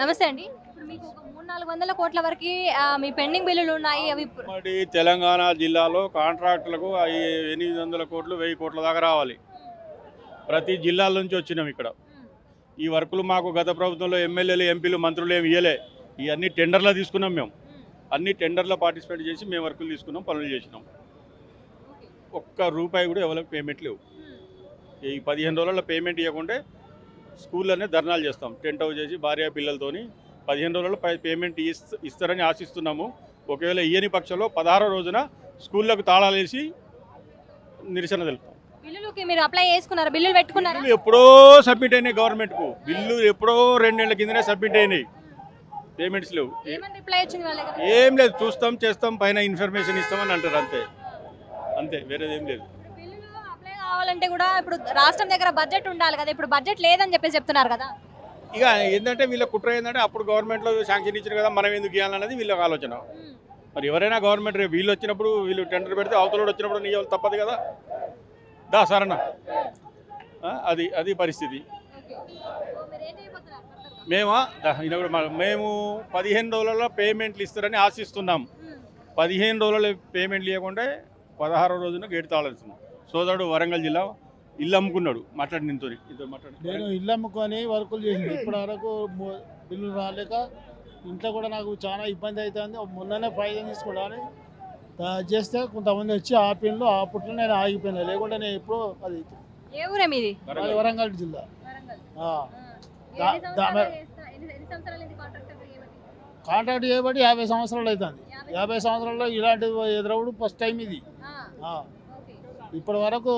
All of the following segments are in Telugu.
నమస్తే అండి. ఇప్పుడు మీకు ఒక మూడు నాలుగు వందల కోట్ల వరకు మీ పెండింగ్ బిల్లులు ఉన్నాయి. అవి తెలంగాణ జిల్లాలో కాంట్రాక్టులకు అవి ఎనిమిది వందల కోట్లు వెయ్యి కోట్ల దాకా రావాలి. ప్రతి జిల్లాల నుంచి వచ్చినాం ఇక్కడ. ఈ వర్కులు మాకు గత ప్రభుత్వంలో ఎమ్మెల్యేలు ఎంపీలు మంత్రులు ఏమి ఇవ్వలే ఇవన్నీ టెండర్లో తీసుకున్నాం మేము. అన్ని టెండర్లో పార్టిసిపేట్ చేసి మేము వర్కులు తీసుకున్నాం పనులు చేసినాం. ఒక్క రూపాయి కూడా ఎవరికి పేమెంట్ లేవు. ఈ పదిహేను రోజుల పేమెంట్ ఇవ్వకుంటే స్కూల్లోనే ధర్నాలు చేస్తాం. టెంట్ హౌస్ చేసి భార్య పిల్లలతోని పదిహేను రోజుల్లో పేమెంట్ ఇస్త ఇస్తారని ఆశిస్తున్నాము. ఒకవేళ ఇయ్యని పక్షంలో పదహారో రోజున స్కూళ్ళకు తాళాలు వేసి నిరసన తెలుపుతాం. బిల్లులకి మీరు అప్లై చేసుకున్నారా? బిల్లులు పెట్టుకున్నారా? బిల్లులు ఎప్పుడో సబ్మిట్ అయినాయి గవర్నమెంట్కు. బిల్లు ఎప్పుడో రెండేళ్ళ కిందనే సబ్మిట్ అయినాయి. పేమెంట్స్ లేవు. ఏ- ఏం లేదు. చూస్తాం చేస్తాం పైన ఇన్ఫర్మేషన్ ఇస్తామని అంటారు అంతే. అంతే వేరేదేం లేదు. బిల్లులు అప్లై కావాలంటే కూడా ఇప్పుడు రాష్ట్రం దగ్గర బడ్జెట్ ఉండాలి కదా ఇప్పుడు బడ్జెట్ లేదని చెప్పేసి చెప్తున్నారు కదా. ఇక ఏంటంటే వీళ్ళ కుట్ర ఏంటంటే అప్పుడు గవర్నమెంట్లో శాంక్షన్ ఇచ్చారు కదా మనం ఎందుకు ఇవ్వాలన్నది వీళ్ళకి ఆలోచన. మరి ఎవరైనా గవర్నమెంట్ రేపు వీళ్ళు వచ్చినప్పుడు వీళ్ళు టెండర్ పెడితే అవతలోడు వచ్చినప్పుడు నీ వాళ్ళు తప్పదు కదా? దా సరణ అది అది పరిస్థితి. మేమా? కూడా మేము పదిహేను రోజులలో పేమెంట్లు ఇస్తారని ఆశిస్తున్నాం. పదిహేను రోజుల పేమెంట్ లేకుంటే పదహారో రోజున గేటు తాళాల్సింది. సోదరుడు వరంగల్ జిల్లా ఇల్లు అమ్ముకున్నాడు మాట్లాడి నీతో ఇద్దరు మాట్లాడి. నేను ఇల్లు అమ్ముకొని వర్కులు చేసింది ఇప్పటి వరకు బిల్లులు రాలేక ఇంట్లో కూడా నాకు చాలా ఇబ్బంది అవుతుంది మొన్ననే ఫైన్ తీసుకుంటాను చేస్తే కొంతమంది వచ్చి ఆపిన్లు ఆ పుట్లో నేను ఆగిపోయినా. లేకుంటే నేను ఎప్పుడో అది ఏ ఊరే మీది? మాది వరంగల్ జిల్లా. ఆ. కాంట్రాక్ట్ చేయబట్టి యాభై సంవత్సరాలు అవుతుంది యాభై సంవత్సరాల్లో ఇలాంటి ఎదురవుడు ఫస్ట్ టైం ఇది. ఆ, ఆ. ఇప్పటి వరకు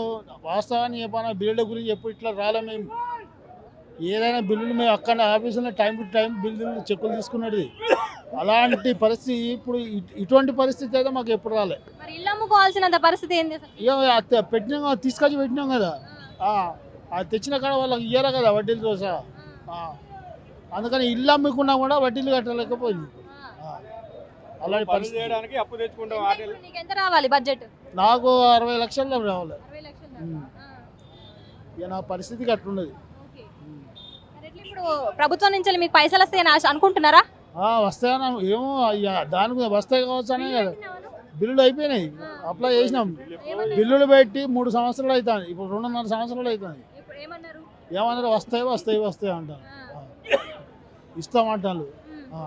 వాస్తవాన్ని చెప్పాను బిల్లుల గురించి ఎప్పుడు ఇట్లా రాలే మేము. ఏదైనా బిల్లులు మేము అక్కడ ఆఫీసులో టైం టు టైం బిల్లులు చెక్కులు తీసుకున్నది. అలాంటి పరిస్థితి ఇప్పుడు ఇటువంటి పరిస్థితి అయితే మాకు ఎప్పుడు రాలే. మరి ఇల్లు అమ్ముకోవాల్సినంత పరిస్థితి ఏంది పెట్టినాం కదా, తీసుకొచ్చి పెట్టినాం కదా. తెచ్చిన కాడ వాళ్ళకి ఇయ్యాలి కదా వడ్డీలు చూసా అందుకని ఇల్లు అమ్ముకున్నా కూడా వడ్డీలు కట్టలేకపోయింది. అలాంటి పరిస్థితి. చేయడానికి అప్పు తెచ్చుకుంటాం నీకు ఎంత రావాలి బడ్జెట్? నాకు అరవై రావాలి. లక్షలు. ఆ, ఇక నా పరిస్థితికి అట్లున్నది ఓకే. మరి ఎట్లా ఇప్పుడు ప్రభుత్వం నుంచి మీకు పైసలు వస్తాయని ఆశ అనుకుంటున్నారా? ఆ, వస్తాయని ఏమో ఇక దానికి వస్తాయి కావచ్చు అనే కదా. బిల్లులు అయిపోయినాయి అప్లై చేసినాం. బిల్లులు పెట్టి మూడు సంవత్సరాలు అవుతుంది ఇప్పుడు రెండున్నర సంవత్సరాలు అవుతుంది ఇప్పుడు ఏమన్నారు? ఏమన్నారు? వస్తాయి వస్తాయి వస్తాయి అంటారు. ఆ. ఇస్తామంటారు. ఆ.